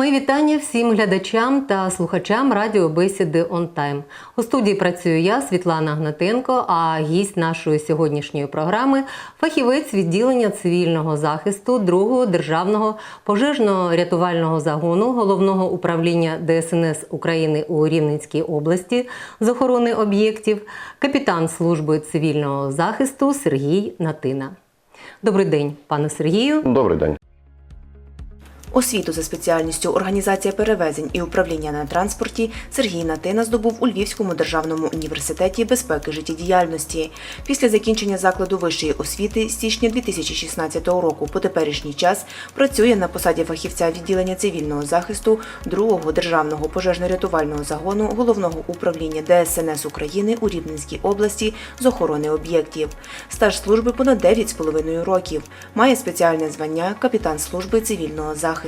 Мої вітання всім глядачам та слухачам радіо Бесіди Time. У студії працюю я, Світлана Гнатенко, а гість нашої сьогоднішньої програми фахівець відділення цивільного захисту 2-го державного пожежно-рятувального загону головного управління ДСНС України у Рівненській області з охорони об'єктів, капітан служби цивільного захисту Сергій Натина. Добрий день, пане Сергію. Добрий день. Освіту за спеціальністю організація перевезень і управління на транспорті Сергій Натина здобув у Львівському державному університеті безпеки життєдіяльності. Після закінчення закладу вищої освіти з січня 2016 року по теперішній час працює на посаді фахівця відділення цивільного захисту 2-го державного пожежно-рятувального загону головного управління ДСНС України у Рівненській області з охорони об'єктів. Стаж служби понад 9,5 років. Має спеціальне звання капітан служби цивільного захисту.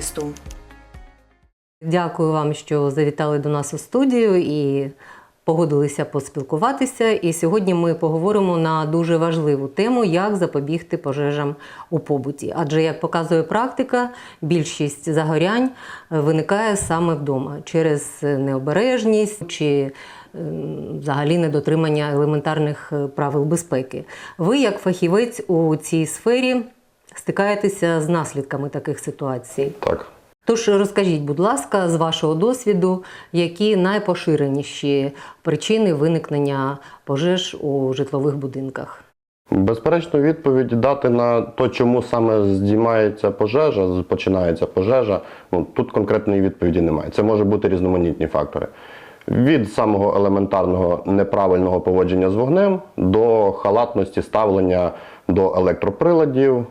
Дякую вам, що завітали до нас у студію і погодилися поспілкуватися. І сьогодні ми поговоримо на дуже важливу тему, як запобігти пожежам у побуті. Адже, як показує практика, більшість загорянь виникає саме вдома через необережність чи ем, взагалі недотримання елементарних е, правил безпеки. Ви, як фахівець у цій сфері, стикаєтеся з наслідками таких ситуацій. Так. Тож розкажіть, будь ласка, з вашого досвіду, які найпоширеніші причини виникнення пожеж у житлових будинках? Безперечно, відповідь дати на то, чому саме здіймається пожежа, починається пожежа. Ну тут конкретної відповіді немає. Це може бути різноманітні фактори. Від самого елементарного неправильного поводження з вогнем до халатності ставлення до електроприладів,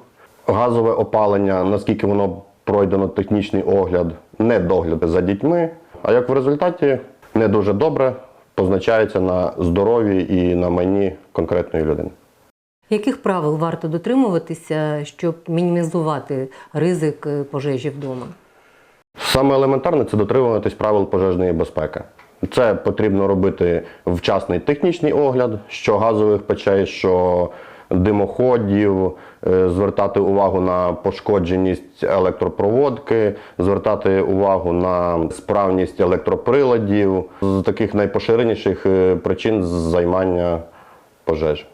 газове опалення, наскільки воно пройдено технічний огляд, недогляд за дітьми. А як в результаті не дуже добре позначається на здоров'ї і на майні конкретної людини. Яких правил варто дотримуватися, щоб мінімізувати ризик е, пожежі вдома? Саме елементарне це дотримуватись правил пожежної безпеки. Це потрібно робити вчасний технічний огляд, що газових печей, що димоходів, е, звертати увагу на пошкодженість електропроводки, звертати увагу на справність електроприладів з таких найпоширеніших е, причин займання пожеж.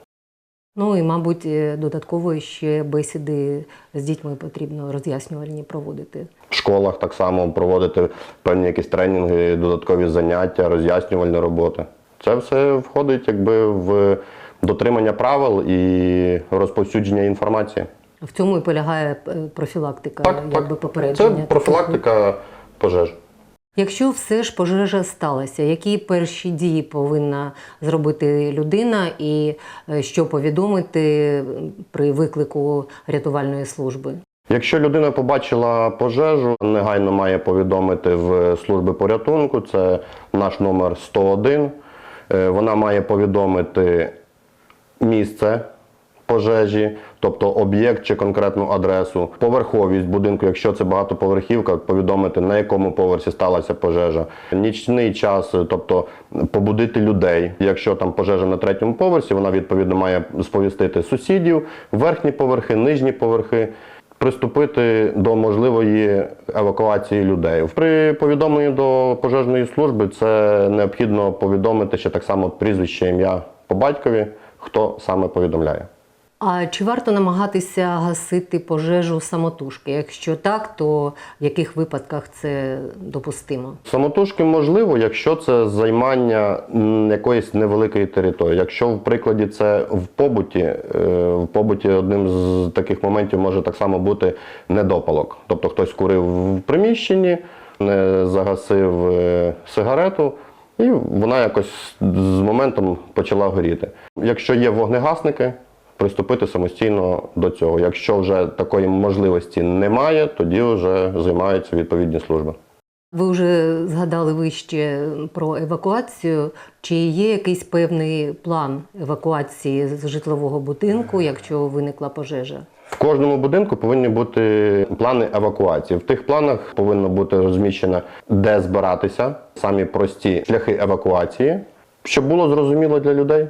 Ну і, мабуть, е, додатково ще бесіди з дітьми потрібно роз'яснювальні проводити. В школах так само проводити певні якісь тренінги, додаткові заняття, роз'яснювальні роботи. Це все входить якби в дотримання правил і розповсюдження інформації. В цьому і полягає е, профілактика, Так, якби так. попередження. Це профілактика пожеж. Якщо все ж пожежа сталася, які перші дії повинна зробити людина, і е, що повідомити при виклику рятувальної служби? Якщо людина побачила пожежу, негайно має повідомити в служби порятунку. Це наш номер 101. Е, Вона має повідомити місце пожежі, тобто об'єкт чи конкретну адресу, поверховість будинку, якщо це багатоповерхівка, повідомити на якому поверсі сталася пожежа, нічний час, тобто побудити людей. Якщо там пожежа на третьому поверсі, вона відповідно має сповістити сусідів, верхні поверхи, нижні поверхи. Приступити до можливої евакуації людей при повідомленні до пожежної служби це необхідно повідомити ще так само прізвище, ім'я по батькові, хто саме повідомляє. А чи варто намагатися гасити пожежу самотужки? Якщо так, то в яких випадках це допустимо? Самотужки можливо, якщо це займання якоїсь невеликої території. Якщо в прикладі це в побуті, е, в побуті одним з таких моментів може так само бути недопалок. Тобто хтось курив в приміщенні, не загасив е, сигарету. І вона якось з моментом почала горіти. Якщо є вогнегасники, приступити самостійно до цього. Якщо вже такої можливості немає, тоді вже займаються відповідні служби. Ви вже згадали вище про евакуацію. Чи є якийсь певний план евакуації з житлового будинку, якщо виникла пожежа? В кожному будинку повинні бути плани евакуації. В тих планах повинно бути розміщено, де збиратися, самі прості шляхи евакуації, щоб було зрозуміло для людей,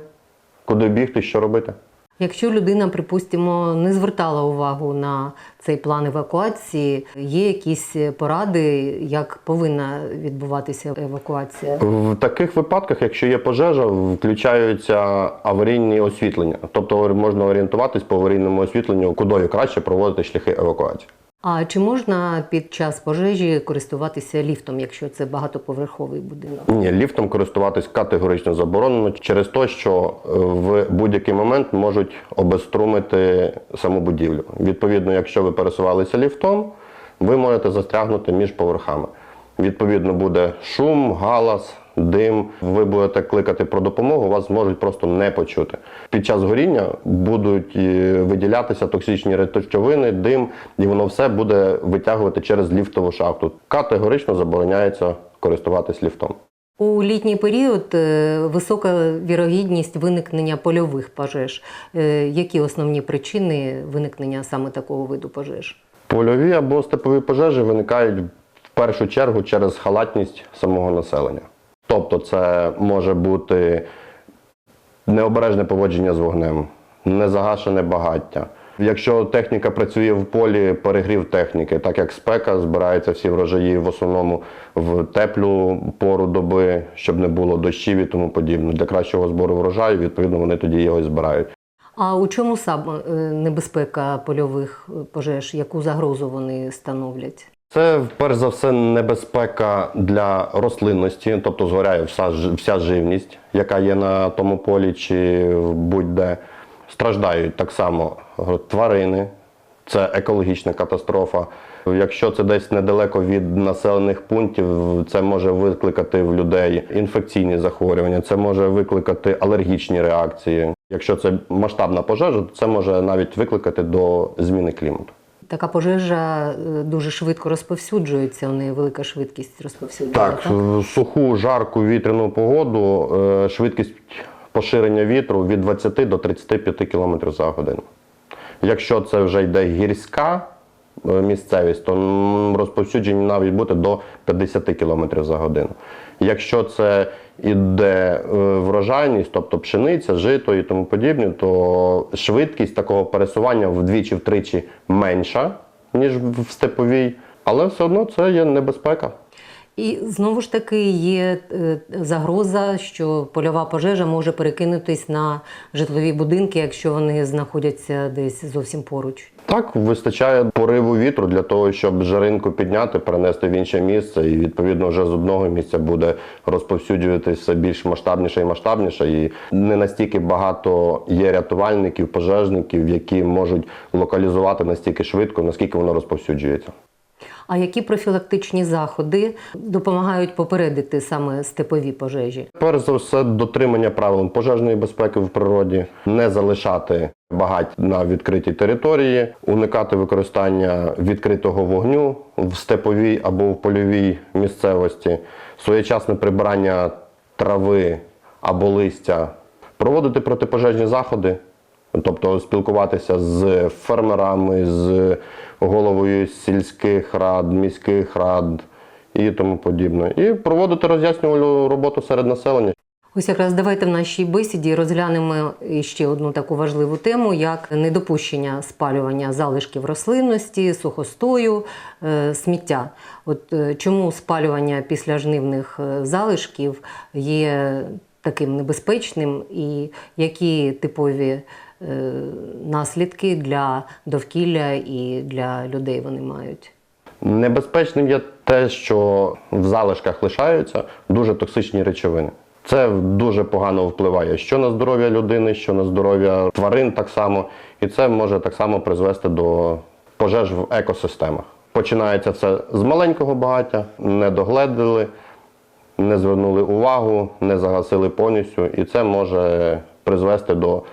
куди бігти, що робити. Якщо людина, припустимо, не звертала увагу на цей план евакуації, є якісь поради, як повинна відбуватися евакуація? В таких випадках, якщо є пожежа, включаються аварійні освітлення. Тобто можна орієнтуватись по аварійному освітленню, кудою краще проводити шляхи евакуації. А чи можна під час пожежі користуватися ліфтом, якщо це багатоповерховий будинок? Ні, ліфтом користуватись категорично заборонено через те, що е, в будь-який момент можуть обезструмити саму будівлю. Відповідно, якщо ви пересувалися ліфтом, ви можете застрягнути між поверхами. Відповідно, буде шум, галас, дим. Ви будете кликати про допомогу, вас можуть просто не почути. Під час горіння будуть е, виділятися токсичні речовини, дим, і воно все буде витягувати через ліфтову шахту. Категорично забороняється користуватись ліфтом. У літній період е, висока вірогідність виникнення польових пожеж. Е, Які основні причини виникнення саме такого виду пожеж? Польові або степові пожежі виникають в першу чергу через халатність самого населення. Тобто, це може бути необережне поводження з вогнем, незагашене багаття. Якщо техніка працює в полі, перегрів техніки, так як спека, збираються всі врожаї в основному в теплу пору доби, щоб не було дощів і тому подібне. Для кращого збору врожаю, відповідно, вони тоді його і збирають. А у чому саме е, небезпека польових е, пожеж? Яку загрозу вони становлять? Це перш за все небезпека для рослинності, тобто згоряє вся, вся живність, яка є на тому полі чи будь-де. Страждають так само е, тварини, це екологічна катастрофа. Якщо це десь недалеко від населених пунктів, це може викликати в людей інфекційні захворювання, це може викликати алергічні реакції. Якщо це масштабна пожежа, то це може навіть викликати до зміни клімату. Така пожежа е, дуже швидко розповсюджується, у неї велика швидкість розповсюдження. Так, в суху, жарку, вітряну погоду е, швидкість поширення вітру від 20 до 35 км за годину. Якщо це вже йде гірська місцевість, то розповсюдження навіть бути до 50 км за годину. Якщо це іде е, врожайність, тобто пшениця, жито і тому подібне, то швидкість такого пересування вдвічі-втричі менша, ніж в степовій, але все одно це є небезпека. І знову ж таки є е, загроза, що польова пожежа може перекинутись на житлові будинки, якщо вони знаходяться десь зовсім поруч. Так, вистачає пориву вітру для того, щоб жаринку підняти, перенести в інше місце, і відповідно вже з одного місця буде розповсюджуватися більш масштабніше і масштабніше. І не настільки багато є рятувальників, пожежників, які можуть локалізувати настільки швидко, наскільки воно розповсюджується. А які профілактичні заходи допомагають попередити саме степові пожежі? Перш за все, дотримання правил пожежної безпеки в природі, не залишати багать на відкритій території, уникати використання відкритого вогню в степовій або в польовій місцевості, своєчасне прибирання трави або листя, проводити протипожежні заходи, тобто спілкуватися з фермерами, з головою сільських рад, міських рад і тому подібне. І проводити роз'яснювальну роботу серед населення. Ось якраз давайте в нашій бесіді розглянемо ще одну таку важливу тему, як недопущення спалювання залишків рослинності, сухостою, е, сміття. От е, чому спалювання післяжнивних е, залишків є таким небезпечним, і які типові наслідки для довкілля і для людей вони мають? Небезпечним є те, що в залишках лишаються дуже токсичні речовини. Це дуже погано впливає що на здоров'я людини, що на здоров'я тварин так само. І це може так само призвести до пожеж в екосистемах. Починається все з маленького багаття, не догледили, не звернули увагу, не загасили повністю, і це може призвести до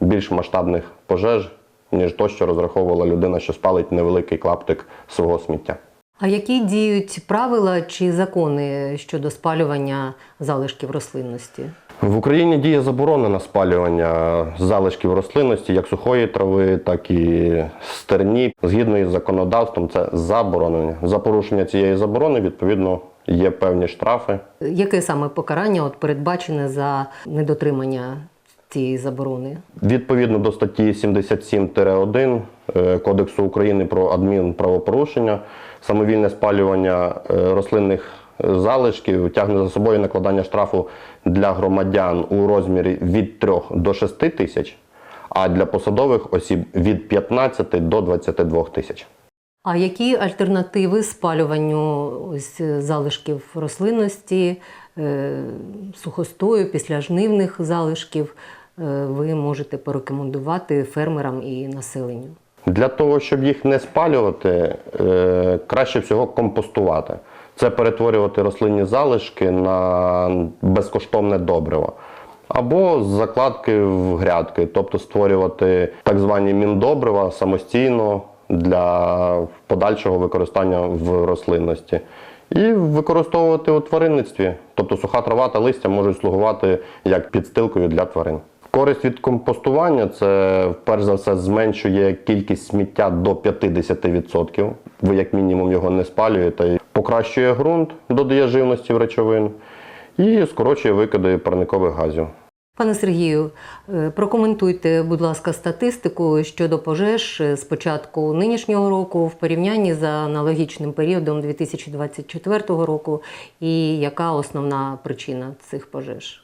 більш масштабних пожеж, ніж то, що розраховувала людина, що спалить невеликий клаптик свого сміття. А які діють правила чи закони щодо спалювання залишків рослинності? В Україні діє заборона на спалювання залишків рослинності, як сухої трави, так і стерні. Згідно із законодавством, це заборонення. За порушення цієї заборони, відповідно, є певні штрафи. Яке саме покарання от передбачене за недотримання цієї заборони? Відповідно до статті 77-1 е, Кодексу України про адмінправопорушення, самовільне спалювання е, рослинних е, залишків тягне за собою накладання штрафу для громадян у розмірі від 3 до 6 тисяч, а для посадових осіб від 15 до 22 тисяч. А які альтернативи спалюванню ось залишків рослинності, сухостою, післяжнивних залишків ви можете порекомендувати фермерам і населенню? Для того, щоб їх не спалювати, е, краще всього компостувати. Це перетворювати рослинні залишки на безкоштовне добриво. Або закладки в грядки, тобто створювати так звані міндобрива самостійно для подальшого використання в рослинності. І використовувати у тваринництві. Тобто суха трава та листя можуть слугувати як підстилкою для тварин. Користь від компостування це перш за все зменшує кількість сміття до 50%. Ви як мінімум його не спалюєте. Покращує ґрунт, додає живності в речовин і скорочує викиди парникових газів. Пане Сергію, е, прокоментуйте, будь ласка, статистику щодо пожеж з початку нинішнього року в порівнянні за аналогічним періодом 2024 року, і яка основна причина цих пожеж?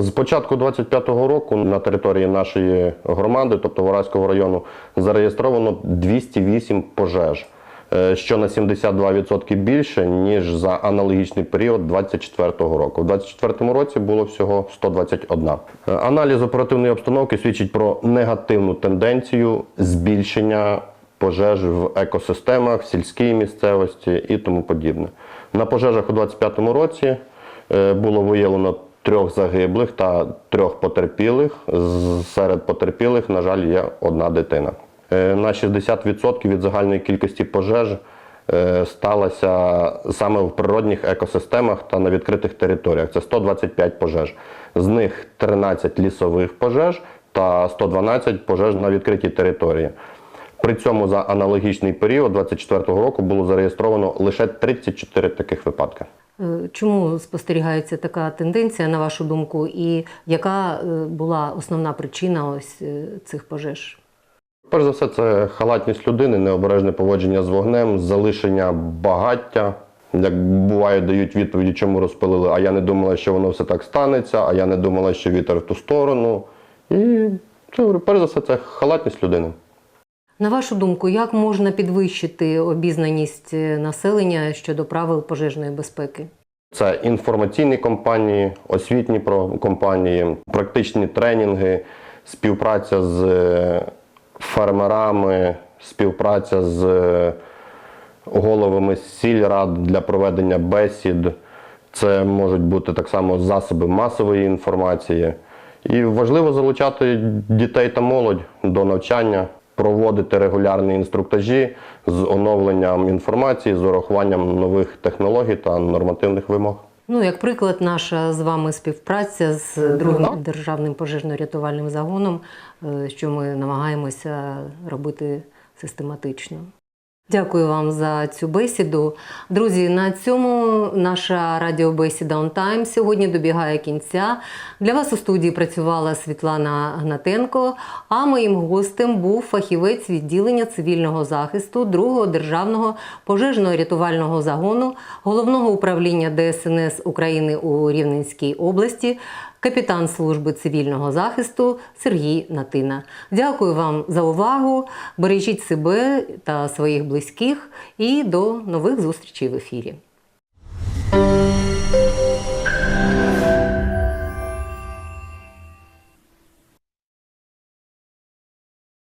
З початку 25-го року на території нашої громади, тобто Вараського району, зареєстровано 208 пожеж, е, що на 72% більше, ніж за аналогічний період 24-го року. У 24-му році було всього 121. Е, Аналіз оперативної обстановки свідчить про негативну тенденцію збільшення пожеж в екосистемах, сільській місцевості і тому подібне. На пожежах у 25-му році е, було виявлено трьох загиблих та трьох потерпілих. Серед потерпілих, на жаль, є одна дитина. Е, На 60% від загальної кількості пожеж е, сталося саме в природних екосистемах та на відкритих територіях. Це 125 пожеж. З них 13 лісових пожеж та 112 пожеж на відкритій території. При цьому за аналогічний період 24 року було зареєстровано лише 34 таких випадки. Е, Чому спостерігається така тенденція, на вашу думку, і яка е, була основна причина ось е, цих пожеж? Перш за все, це халатність людини, необережне поводження з вогнем, залишення багаття. Як буває, дають відповіді, чому розпилили, а я не думала, що воно все так станеться, а я не думала, що вітер в ту сторону. І це, перш за все, це халатність людини. На вашу думку, як можна підвищити обізнаність е, населення щодо правил пожежної безпеки? Це інформаційні компанії, освітні компанії, практичні тренінги, співпраця з е, фермерами, співпраця з е, головами сільрад для проведення бесід. Це можуть бути так само засоби масової інформації. І важливо залучати дітей та молодь до навчання, проводити регулярні інструктажі з оновленням інформації, з урахуванням нових технологій та нормативних вимог. Ну, як приклад, наша з вами співпраця з другим державним пожежно-рятувальним загоном, е, що ми намагаємося робити систематично. Дякую вам за цю бесіду. Друзі, на цьому наша радіобесіда On Time сьогодні добігає кінця. Для вас у студії працювала Світлана Гнатенко, а моїм гостем був фахівець відділення цивільного захисту другого державного пожежно-рятувального загону головного управління ДСНС України у Рівненській області, капітан служби цивільного захисту Сергій Натина. Дякую вам за увагу. Бережіть себе та своїх близьких і до нових зустрічей в ефірі.